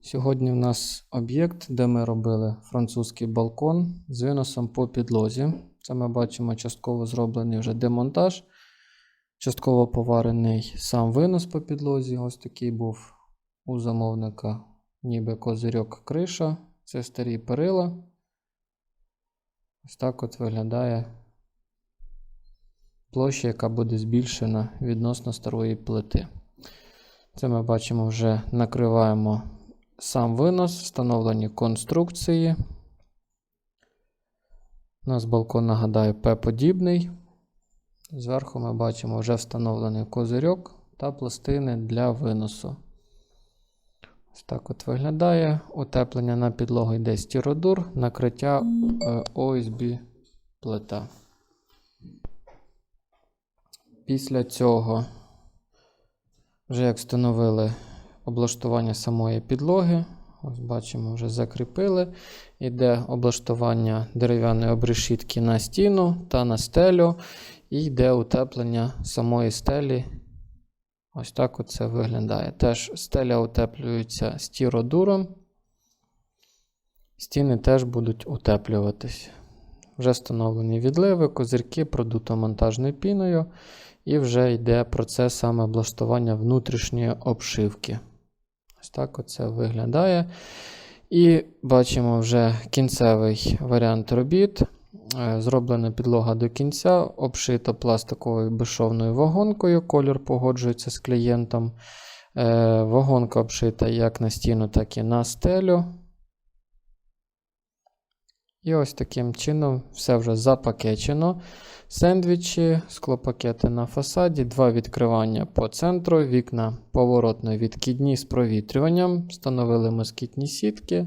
Сьогодні в нас об'єкт, де ми робили французький балкон з виносом по підлозі. Це ми бачимо частково зроблений вже демонтаж, частково поварений сам винос по підлозі. Ось такий був у замовника, ніби козирьок криша. Це старі перила. Ось так от виглядає площа, яка буде збільшена відносно старої плити. Це ми бачимо вже накриваємо сам винос, встановлені конструкції. У нас балкон, нагадаю, П-подібний. Зверху ми бачимо вже встановлений козирьок та пластини для виносу. Ось так от виглядає. Утеплення на підлогу йде стіродур, накриття е, ОСБ плита. Після цього, вже як встановили облаштування самої підлоги. Ось бачимо, вже закріпили. Іде облаштування дерев'яної обрешітки на стіну та на стелю. І йде утеплення самої стелі. Ось так це виглядає. Теж стеля утеплюється стіродуром. Стіни теж будуть утеплюватись. Вже встановлені відливи, козирки, продуто монтажною піною. І вже йде процес саме облаштування внутрішньої обшивки. Ось так оце виглядає. І бачимо вже кінцевий варіант робіт. Е, Зроблена підлога до кінця, обшита пластиковою безшовною вагонкою. Колір погоджується з клієнтом. Е, Вагонка обшита як на стіну, так і на стелю. І ось таким чином все вже запакечено. Сендвічі, склопакети на фасаді, два відкривання по центру, вікна поворотно відкидні з провітрюванням, встановили москітні сітки.